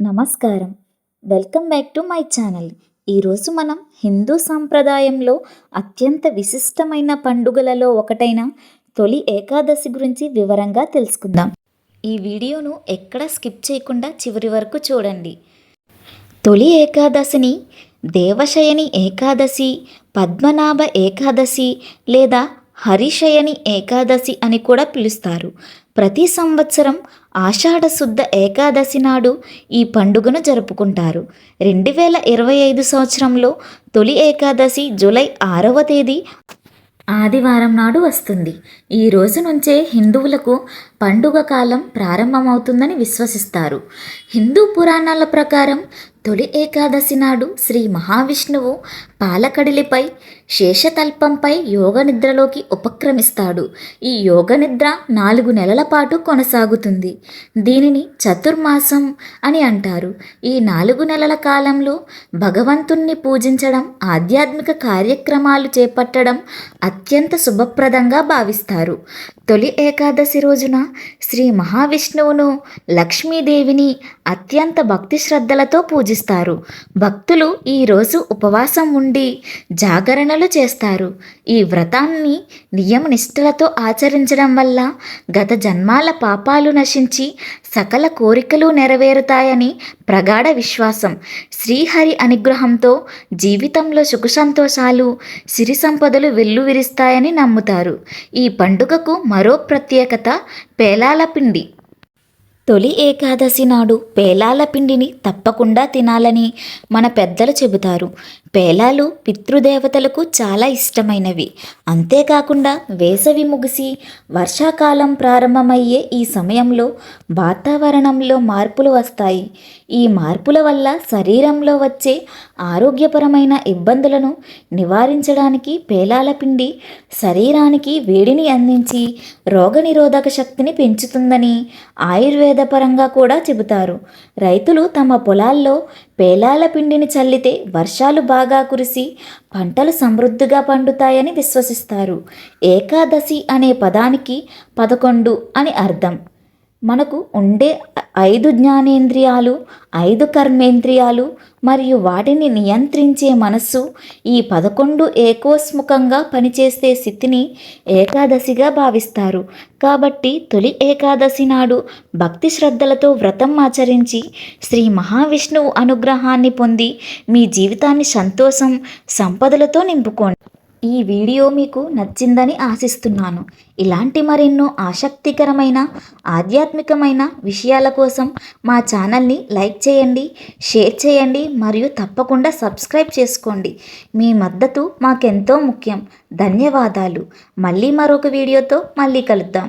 నమస్కారం. Welcome back to my channel. ఈరోజు మనం హిందూ సాంప్రదాయంలో అత్యంత విశిష్టమైన పండుగలలో ఒకటైన తొలి ఏకాదశి గురించి వివరంగా తెలుసుకుందాం. ఈ వీడియోను ఎక్కడ స్కిప్ చేయకుండా చివరి వరకు చూడండి. తొలి ఏకాదశిని దేవశయని ఏకాదశి పద్మనాభ ఏకాదశి లేదా హరిశయని ఏకాదశి అని కూడా పిలుస్తారు. ప్రతి సంవత్సరం ఆషాఢ శుద్ధ ఏకాదశి నాడు ఈ పండుగను జరుపుకుంటారు. రెండు వేల ఇరవై ఐదు సంవత్సరంలో తొలి ఏకాదశి జూలై ఆరవ తేదీ ఆదివారం నాడు వస్తుంది. ఈ రోజు నుంచే హిందువులకు పండుగ కాలం ప్రారంభమవుతుందని విశ్వసిస్తారు. హిందూ పురాణాల ప్రకారం తొలి ఏకాదశి నాడు శ్రీ మహావిష్ణువు పాలకడిలిపై శేషతల్పంపై యోగ నిద్రలోకి ఉపక్రమిస్తాడు. ఈ యోగ నిద్ర నాలుగు నెలల పాటు కొనసాగుతుంది. దీనిని చతుర్మాసం అని అంటారు. ఈ నాలుగు నెలల కాలంలో భగవంతుణ్ణి పూజించడం ఆధ్యాత్మిక కార్యక్రమాలు చేపట్టడం అత్యంత శుభప్రదంగా భావిస్తారు. తొలి ఏకాదశి రోజున శ్రీ మహావిష్ణువును లక్ష్మీదేవిని అత్యంత భక్తి శ్రద్ధలతో పూజిస్తారు. భక్తులు ఈరోజు ఉపవాసం ఉండి జాగరణలు చేస్తారు. ఈ వ్రతాన్ని నియమనిష్టలతో ఆచరించడం వల్ల గత జన్మాల పాపాలు నశించి సకల కోరికలు నెరవేరుతాయని ప్రగాఢ విశ్వాసం. శ్రీహరి అనుగ్రహంతో జీవితంలో సుఖ సంతోషాలు సిరి సంపదలు వెల్లువిరిస్తాయని నమ్ముతారు. ఈ పండుగకు మరో ప్రత్యేకత పేలాల పిండి. తొలి ఏకాదశి నాడు పేలాల పిండిని తప్పకుండా తినాలని మన పెద్దలు చెబుతారు. పేలాలు పితృదేవతలకు చాలా ఇష్టమైనవి. అంతేకాకుండా వేసవి ముగిసి వర్షాకాలం ప్రారంభమయ్యే ఈ సమయంలో వాతావరణంలో మార్పులు వస్తాయి. ఈ మార్పుల వల్ల శరీరంలో వచ్చే ఆరోగ్యపరమైన ఇబ్బందులను నివారించడానికి పేలాల పిండి శరీరానికి వేడిని అందించి రోగనిరోధక శక్తిని పెంచుతుందని ఆయుర్వేద పరంగా కూడా చెబుతారు. రైతులు తమ పొలాల్లో పేలాల పిండిని చల్లితే వర్షాలు బాగా కురిసి పంటలు సమృద్ధిగా పండుతాయని విశ్వసిస్తారు. ఏకాదశి అనే పదానికి పదకొండు అని అర్థం. మనకు ఉండే ఐదు జ్ఞానేంద్రియాలు ఐదు కర్మేంద్రియాలు మరియు వాటిని నియంత్రించే మనస్సు ఈ పదకొండు ఏకోస్ముఖంగా పనిచేసే స్థితిని ఏకాదశిగా భావిస్తారు. కాబట్టి తొలి ఏకాదశి నాడు భక్తి శ్రద్ధలతో వ్రతం ఆచరించి శ్రీ మహావిష్ణువు అనుగ్రహాన్ని పొంది మీ జీవితాన్ని సంతోషం సంపదలతో నింపుకోండి. ఈ వీడియో మీకు నచ్చిందని ఆశిస్తున్నాను. ఇలాంటి మరెన్నో ఆసక్తికరమైన ఆధ్యాత్మికమైన విషయాల కోసం మా ఛానల్ని లైక్ చేయండి షేర్ చేయండి మరియు తప్పకుండా సబ్స్క్రైబ్ చేసుకోండి. మీ మద్దతు మాకెంతో ముఖ్యం. ధన్యవాదాలు. మళ్ళీ మరొక వీడియోతో మళ్ళీ కలుద్దాం.